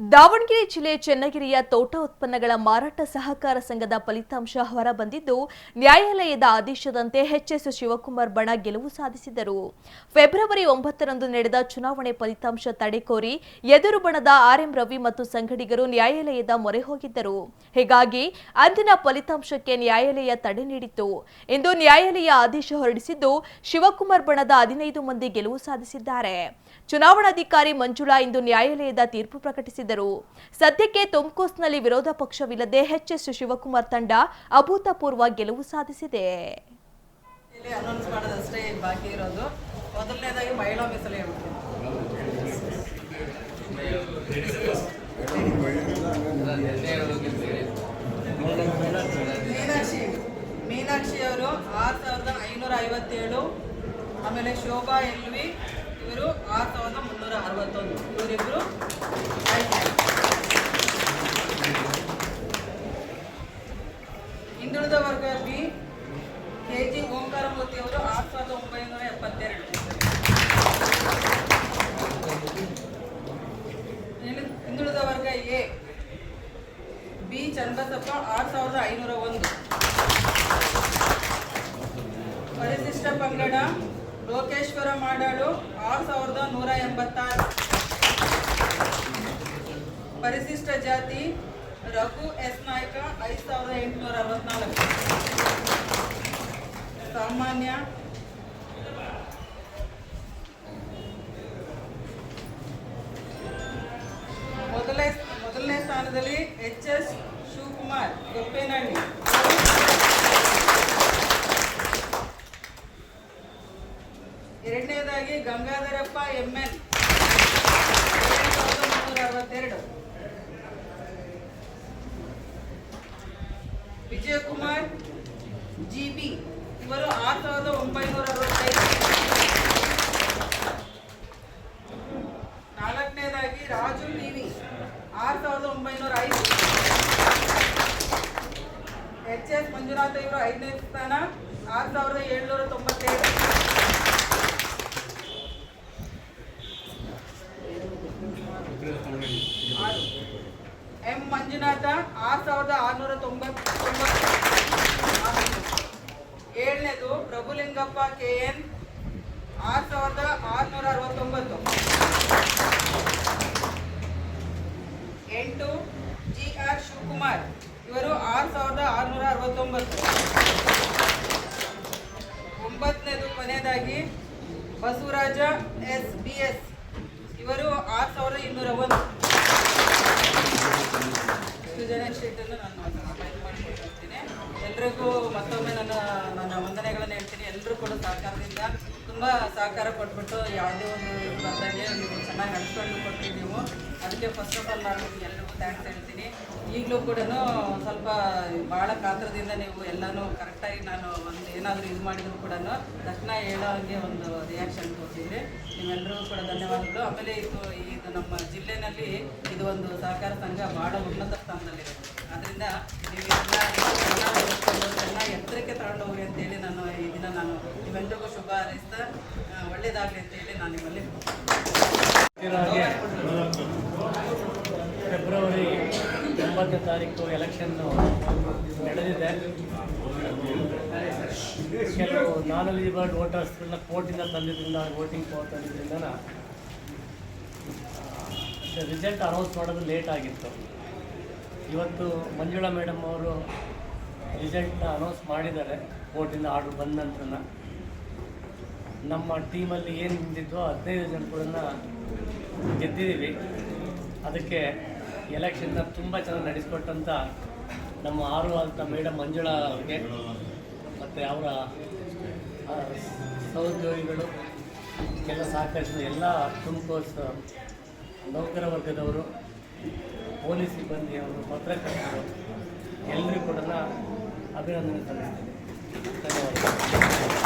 ದಾವಣಗೆರೆ ಜಿಲ್ಲೆ ಚನ್ನಗಿರಿಯ ತೋಟ ಉತ್ಪನ್ನಗಳ ಮಾರಾಟ ಸಹಕಾರ ಸಂಘದ ಫಲಿತಾಂಶ ಹೊರಬಂದಿದ್ದು, ನ್ಯಾಯಾಲಯದ ಆದೇಶದಂತೆ ಎಚ್ಎಸ್ ಶಿವಕುಮಾರ್ ಬಣ ಗೆಲುವು ಸಾಧಿಸಿದರು ಫೆಬ್ರವರಿ ಒಂಬತ್ತರಂದು ನಡೆದ ಚುನಾವಣೆ ಫಲಿತಾಂಶ ತಡೆ ಕೋರಿ ಎದುರು ಬಣದ ಆರ್ಎಂ ರವಿ ಮತ್ತು ಸಂಘಡಿಗರು ನ್ಯಾಯಾಲಯದ ಮೊರೆ ಹೋಗಿದ್ದರು. ಹೀಗಾಗಿ ಅಂದಿನ ಫಲಿತಾಂಶಕ್ಕೆ ನ್ಯಾಯಾಲಯ ತಡೆ ನೀಡಿತ್ತು. ಇಂದು ನ್ಯಾಯಾಲಯ ಆದೇಶ ಹೊರಡಿಸಿದ್ದು, ಶಿವಕುಮಾರ್ ಬಣದ ಹದಿನೈದು ಮಂದಿ ಗೆಲುವು ಸಾಧಿಸಿದ್ದಾರೆ. ಚುನಾವಣಾಧಿಕಾರಿ ಮಂಜುಳಾ ಇಂದು ನ್ಯಾಯಾಲಯದ ತೀರ್ಪು ಪ್ರಕಟಿಸಿದರು ಸದ್ಯಕ್ಕೆ ತುಮಕೂಸ್ನಲ್ಲಿ ವಿರೋಧ ಪಕ್ಷವಿಲ್ಲದೆ ಎಚ್ಎಸ್ ಶಿವಕುಮಾರ್ ತಂಡ ಅಭೂತಪೂರ್ವ ಗೆಲುವು ಸಾಧಿಸಿದೆ. ಅನೌನ್ಸ್ ಬಾಕಿ ಇರೋದು. ಮೀನಾಕ್ಷಿ. ಮೀನಾಕ್ಷಿ ಅವರು ಆರು ಸಾವಿರದ ಐನೂರ ಐವತ್ತೇಳು, ಆಮೇಲೆ ಶೋಭಾ ಎಲ್ವಿ ಇವರು ಆರು ಸಾವಿರದ ಮುನ್ನೂರ ಅರವತ್ತೊಂದು. ಇವರಿಬ್ಬರು ಹಿಂದುಳಿದ ವರ್ಗ ಬಿ ಕೆ ಜಿ ಓಂಕಾರಮೂರ್ತಿ ಅವರು ಆರು ಸಾವಿರದ ಒಂಬೈನೂರ ಎಪ್ಪತ್ತೆರಡು. ಹಿಂದುಳಿದ ವರ್ಗ ಎ, ಬಿ ಚನ್ನಬಸಪ್ಪ ಆರು ಸಾವಿರದ ಐನೂರ ಒಂದು. ಪರಿಶಿಷ್ಟ ಪಂಗಡ ಲೋಕೇಶ್ವರ ಮಾಡಾಳು ಆರು ಸಾವಿರದ ನೂರ ಎಂಬತ್ತಾರು. ಪರಿಶಿಷ್ಟ ಜಾತಿ ರಘು ಎಸ್ ನಾಯ್ಕ ಐದು ಸಾವಿರದ ಎಂಟುನೂರ ಅರವತ್ನಾಲ್ಕು. ಸಾಮಾನ್ಯ ಮೊದಲನೇ ಮೊದಲನೇ ಸ್ಥಾನದಲ್ಲಿ ಎಚ್ ಎಸ್ ಶಿವಕುಮಾರ್ ಗೊಪ್ಪೇನಹಳ್ಳಿ. ಎರಡನೇದಾಗಿ ಗಂಗಾಧರಪ್ಪ, ಎಂ ಎಲ್. ಅರವತ್ತೆರಡು. Vijayakumar, G B. ಇವರು ಆರು ಸಾವಿರದ ಒಂಬೈನೂರ ಅರವತ್ತೈದು. ನಾಲ್ಕನೇದಾಗಿ ರಾಜು ಟಿವಿ ಆರು ಸಾವಿರದ ಒಂಬೈನೂರ ಐದು. ಎಚ್ ಎಸ್ ಮಂಜುನಾಥ ಇವರು ಐದನೇ ಸ್ಥಾನ. ಆರು ಸಾವಿರದ ಏಳ್ನೂರ ತೊಂಬತ್ತೇಳು. ಎಂ ಮಂಜುನಾಥ ಆರು ಸಾವಿರದ ಆರುನೂರ ತೊಂಬತ್ತೊಂಬತ್ತು. ಏಳನೇದು ಪ್ರಭುಲಿಂಗಪ್ಪ ಕೆ ಎನ್ ಆರು ಸಾವಿರದ ಆರುನೂರ ಅರವತ್ತೊಂಬತ್ತು. ಎಂಟು ಜಿ ಆರ್ ಶಿವಕುಮಾರ್. ಇವರು ಆರು ಸಾವಿರದ ಆರುನೂರ ಅರವತ್ತೊಂಬತ್ತು. ಒಂಬತ್ತನೇದು ಕೊನೆಯದಾಗಿ ಬಸವರಾಜ ಎಸ್ ಬಿ ಎಸ್. ಇವರು ಆರು ಸಾವಿರದ ಇನ್ನೂರ ಒಂದು. ಇಷ್ಟು ಜನ ಶೀಟನ್ನು ನಾನು ಮಾಡಿಕೊಟ್ಟಿರ್ತೀನಿ ಎಲ್ರಿಗೂ ಮತ್ತೊಮ್ಮೆ ನನ್ನ ನನ್ನ ವಂದನೆಗಳನ್ನು ಹೇಳ್ತೀನಿ. ಎಲ್ಲರೂ ಕೂಡ ಸಹಕಾರದಿಂದ ತುಂಬ ಸಹಕಾರ ಕೊಟ್ಬಿಟ್ಟು ಯಾವುದೇ ಒಂದು ನೀವು ಚೆನ್ನಾಗಿ ಕೊಟ್ರಿ ನೀವು ಅದಕ್ಕೆ ಫಸ್ಟ್ ಆಫ್ ಆಲ್ ನಾನು ಎಲ್ಲರಿಗೂ ಥ್ಯಾಂಕ್ಸ್ ಹೇಳ್ತೀನಿ. ಈಗಲೂ ಕೂಡ ಸ್ವಲ್ಪ ಭಾಳ ಕಾತ್ರದಿಂದ ನೀವು ಎಲ್ಲನೂ ಕರೆಕ್ಟಾಗಿ ನಾನು ಒಂದು ಏನಾದರೂ ಇದು ಮಾಡಿದ್ರು ಕೂಡ ತಕ್ಷಣ ಹೇಳೋ ಹಾಗೆ ಒಂದು ರಿಯಾಕ್ಷನ್ ತೋರಿಸಿದ್ರಿ ನಿಮ್ಮೆಲ್ಲರಿಗೂ ಕೂಡ ಧನ್ಯವಾದಗಳು. ಆಮೇಲೆ ಇದು ಇದು ನಮ್ಮ ಜಿಲ್ಲೆನಲ್ಲಿ ಇದು ಒಂದು ಸಹಕಾರ ಸಂಘ ಭಾಳ ಉನ್ನತ ಸ್ಥಾನದಲ್ಲಿದೆ. ಆದ್ದರಿಂದ ನೀವು ಎಲ್ಲ ಎತ್ತರಕ್ಕೆ ತಗೊಂಡು ಹೋಗಿ ಅಂತೇಳಿ ನಾನು ಈ ದಿನ ನಾನು ನಿಮ್ಮೆಲ್ಲರಿಗೂ ಶುಭ ಹಾರೈಸ್ತಾ ಒಳ್ಳೇದಾಗಲಿ ಒಳ್ಳೆಯದಾಗಲಿ ಅಂತೇಳಿ ನಾನು ನಿಮ್ಮಲ್ಲಿ ಹಾಗೆ ಫೆಬ್ರವರಿ ಒಂಬತ್ತನೇ ತಾರೀಕು ಎಲೆಕ್ಷನ್ನು ನಡೆದಿದೆ. ಕೆಲವು ನಾನ್ ಎಲಿಜಿಬಲ್ ವೋಟರ್ಸ್ಗಳನ್ನ ಕೋರ್ಟಿಂದ ತಂದಿದ್ದರಿಂದ ವೋಟಿಂಗ್ ಪವರ್ ತಂದಿದ್ದರಿಂದ ರಿಸಲ್ಟ್ ಅನೌನ್ಸ್ ಮಾಡೋದು ಲೇಟ್ ಆಗಿತ್ತು. ಇವತ್ತು ಮಂಜುಳಾ ಮೇಡಮ್ ಅವರು ರಿಸಲ್ಟ್ನ ಅನೌನ್ಸ್ ಮಾಡಿದ್ದಾರೆ, ಕೋರ್ಟಿಂದ ಆರ್ಡ್ರ್ ಬಂದ ನಂತರ ನಮ್ಮ ಟೀಮಲ್ಲಿ ಏನು ನಿಂತಿದ್ವೋ ಹದಿನೈದು ಜನ ಗೆದ್ದಿದ್ದೀವಿ. ಅದಕ್ಕೆ ಎಲೆಕ್ಷನ್ನ ತುಂಬ ಚೆನ್ನಾಗಿ ನಡೆಸ್ಕೊಟ್ಟಂಥ ನಮ್ಮ ಆರು ಅಂತ ಮೇಡಮ್ ಮಂಜುಳಾ ಅವ್ರಿಗೆ ಮತ್ತು ಅವರ ಸಹೋದ್ಯೋಗಿಗಳು, ಎಲ್ಲ ಸಹಕರಿಸಿದ ಎಲ್ಲ ತುಮಕೂರು ನೌಕರ ವರ್ಗದವರು, ಪೊಲೀಸ್ ಸಿಬ್ಬಂದಿಯವರು ಪತ್ರಕರ್ತರು ಎಲ್ಲರಿಗೂ ಕೂಡ ಅಭಿನಂದನೆ ಸಲ್ಲಿಸ್ತೀನಿ. ಧನ್ಯವಾದಗಳು.